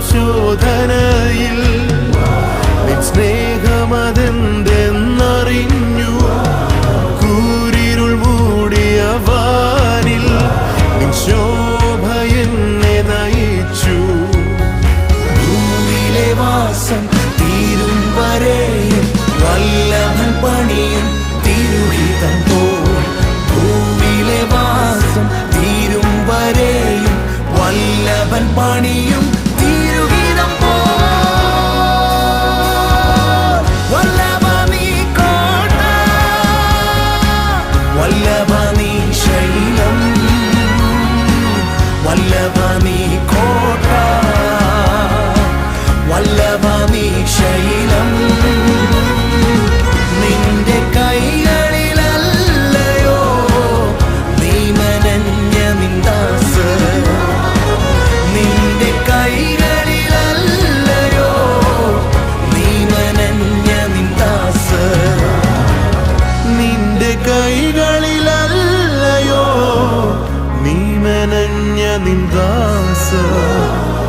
ശോധനയിൽ സ്നേഹമതെന്തെന്നറിഞ്ഞു കൂരിരുൾ മൂടിയ വാനിൽ നിൻ ശോഭ എന്നെ നയിച്ചു. ഭൂമിയിലെ വാസം തീരും വരെയും വല്ലവൻ പണിയും തിരുഹിതം പോൽ. ഭൂമിയിലെ വാസം തീരും വരെയും വല്ലവൻ പണിയും വല്ലഭ നീ കോട്ട. വല്ലഭ yanımdasın